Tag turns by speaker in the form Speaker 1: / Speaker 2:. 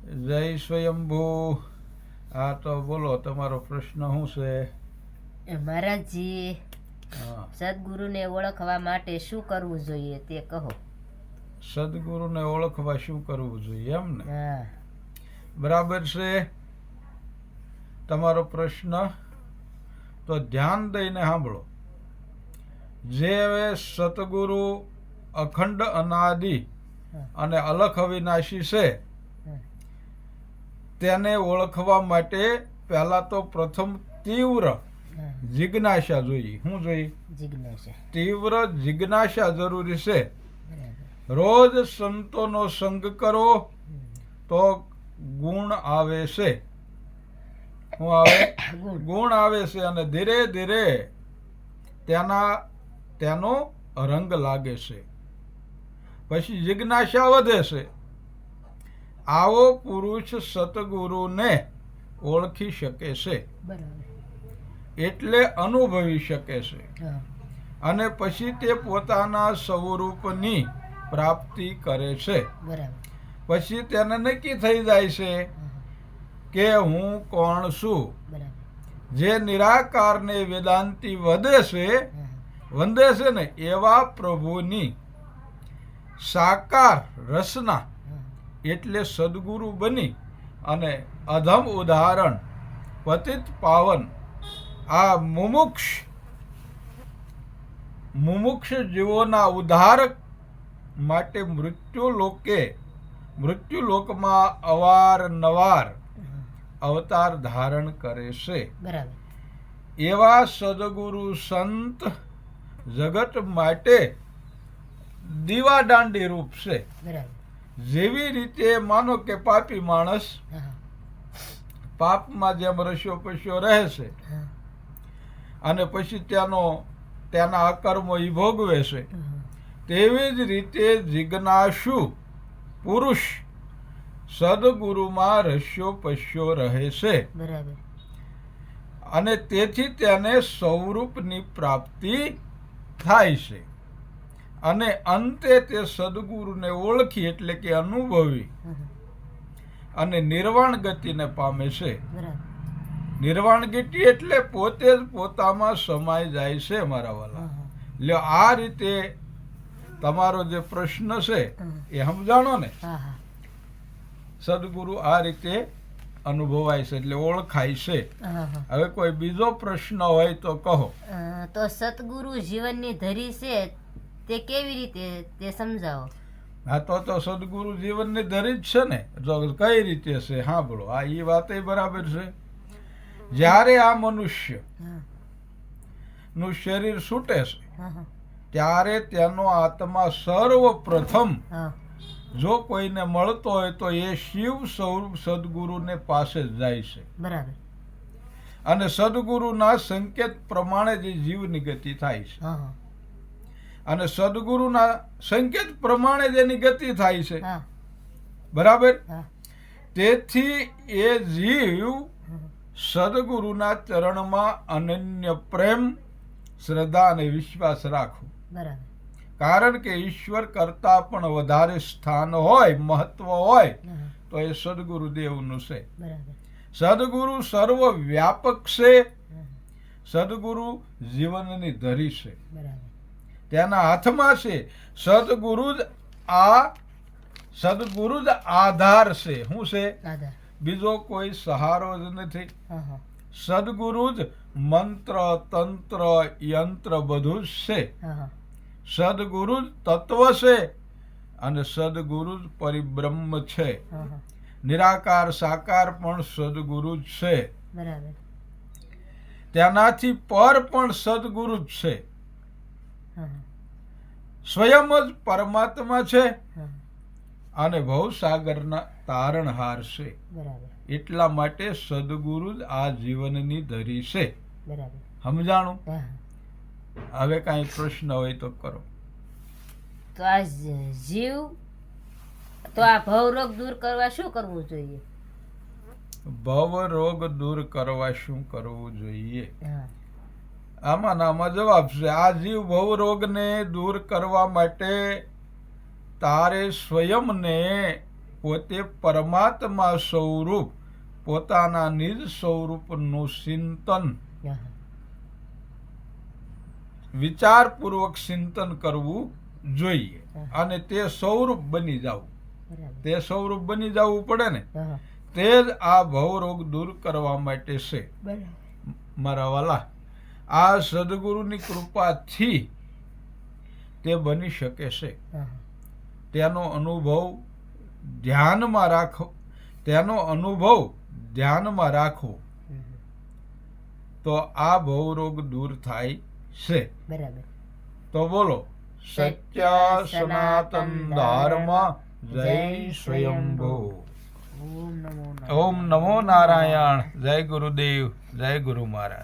Speaker 1: જય સ્વયંભુ. હા તો બોલો તમારો પ્રશ્ન શું છે?
Speaker 2: મહારાજજી સદગુરુને ઓળખવા માટે શું કરવું જોઈએ તે કહો.
Speaker 1: સદગુરુને ઓળખવા શું કરવું જોઈએ એમ ને? બરાબર છે. તમારો પ્રશ્ન? તો ધ્યાન દઈને સાંભળો. જે હવે સતગુરુ અખંડ અનાદિ અને અલખ અવિનાશી છે. તેને ઓળખવા માટે પહેલા તો પ્રથમ તીવ્ર. જિજ્ઞાસા જોઈએ. શું જોઈએ?
Speaker 2: જિજ્ઞાસા.
Speaker 1: તીવ્ર જિજ્ઞાસા જરૂરી છે. રોજ સંતોનો સંગ કરો તો ગુણ આવે છે. શું આવે?
Speaker 2: ગુણ
Speaker 1: આવે છે અને ધીરે ધીરે તેના તેનો રંગ લાગે છે. પછી જિજ્ઞાસા વધે છે. આવો પુરુષ સતગુરુને ઓળખી શકે છે. એટલે અનુભવી શકે છે. અને પછી તે પોતાના સ્વરૂપની પ્રાપ્તિ કરે છે. પછી તેને નક્કી થઈ જાય છે કે હું કોણ છું? જે નિરાકારને વેદાંતિ વધે છે. વંદે છે ને એવા પ્રભુની સાકાર રસના. એટલે સદગુરુ બની અને અધમ ઉદાહરણ પતિત પાવન. આ મુમુક્ષ મુમુક્ષ જીવોના ઉદ્ધારક માટે મૃત્યુ લોકે મૃત્યુ લોકમાં અવારનવાર અવતાર ધારણ કરે છે. એવા સદગુરુ સંત જગત માટે દીવાદાંડી રૂપ છે.
Speaker 2: બરાબર.
Speaker 1: જેવી રીતે માનો કે પાપી માણસ પાપમાં જેમ રસ્યો પસ્યો રહે છે અને પછી તેનો તેના અકર્મો ઈ ભોગવે છે તેવી જ રીતે જિજ્ઞાસુ પુરુષ સદગુરુમાં રસ્યો પસ્યો રહે છે. અને તેથી તેને સ્વરૂપની પ્રાપ્તિ થાય છે. અને અંતે તે સદગુરુને ઓળખી એટલે કે અનુભવી. અને નિર્વાણ ગતિને પામે છે. નિર્વાણ ગતિ એટલે પોતે જ પોતામાં સમાઈ જાય છે મારા વાલા. એટલે આ રીતે તમારો જે પ્રશ્ન છે એ સમજાણો ને? સદગુરુ આ રીતે અનુભવાય છે એટલે ઓળખાય છે. હવે કોઈ બીજો પ્રશ્ન હોય તો કહો.
Speaker 2: તો સદગુરુ જીવનની ધરી છે તે કેવી રીતે તે સમજાવો?
Speaker 1: હા તો તો સદગુરુ જીવનની ધરી જ છે ને જો કઈ રીતે છે સાંભળો. આ એ વાત બરાબર છે. જ્યારે આ મનુષ્યનું શરીર છૂટે છે
Speaker 2: હા હા.
Speaker 1: ત્યારે તેનો આત્મા સર્વપ્રથમ
Speaker 2: પ્રથમ
Speaker 1: જો કોઈને મળતો હોય તો એ શિવ સ્વરૂપ સદગુરુને પાસે જ જાય છે.
Speaker 2: બરાબર.
Speaker 1: અને સદગુરુના સંકેત પ્રમાણે જે જીવની ગતિ થાય છે.
Speaker 2: હા હા.
Speaker 1: અને સદગુરુના સંકેત પ્રમાણે જેની ગતિ થાય છે. બરાબર? તેથી એ જીવ સદગુરુના ચરણમાં અનન્ય પ્રેમ શ્રદ્ધા અને વિશ્વાસ રાખો. કારણ કે ઈશ્વર કરતા પણ વધારે સ્થાન હોય મહત્વ હોય તો એ સદગુરુ દેવનું છે સદગુરુ સર્વ વ્યાપક છે સદગુરુ જીવનની ધરી છે.
Speaker 2: બરાબર.
Speaker 1: તેના હાથમાં છે. સદગુરુ જ આ સદગુરુ જ આધાર છે. શું છે? બીજો કોઈ સહારો જ નથી. સદગુરુ જ મંત્ર તંત્ર યંત્ર બધું જ છે. સદગુરુ જ તત્વ છે અને સદગુરુ જ પરિબ્રહ્મ છે. નિરાકાર સાકાર પણ સદગુરુ જ છે.
Speaker 2: બરાબર.
Speaker 1: તેનાથી પર પણ સદગુરુ જ છે. સ્વયં જ પરમાત્મા છે અને ભવસાગરના તારણહાર છે. એટલા માટે સદગુરુ જ આ જીવનની ધરી છે. સમજાણું હવે કાંઈ પ્રશ્ન હોય તો કરો.
Speaker 2: તો આ જીવ તો આ ભવરોગ દૂર કરવા શું કરવું જોઈએ?
Speaker 1: ભવ રોગ દૂર કરવા શું કરવું જોઈએ? આમાં આમાં જવાબ છે આ જીવ ભવ રોગને દૂર કરવા માટે તારે સ્વયંને પોતે પરમાત્મા સ્વરૂપ પોતાના નિજ સ્વરૂપનું ચિંતન વિચારપૂર્વક ચિંતન કરવું જોઈએ. અને તે સ્વરૂપ બની જવું. તે સ્વરૂપ બની જવું પડે ને? તે જ આ ભવરોગ દૂર કરવા માટે છે. મારા વાલા. આ સદગુરુની કૃપાથી તે બની શકે છે. તેનો અનુભવ ધ્યાનમાં રાખો. તેનો અનુભવ ધ્યાનમાં
Speaker 2: રાખો.
Speaker 1: તો આ ભવરોગ દૂર થાય છે.
Speaker 2: બરાબર.
Speaker 1: તો બોલો સચ્ચા સનાતન ધર્મ જય સ્વયંભૂ.
Speaker 2: ઓમ નમો નારાયણ.
Speaker 1: ઓમ નમો નારાયણ. જય ગુરુદેવ. જય ગુરુ મહારાજ.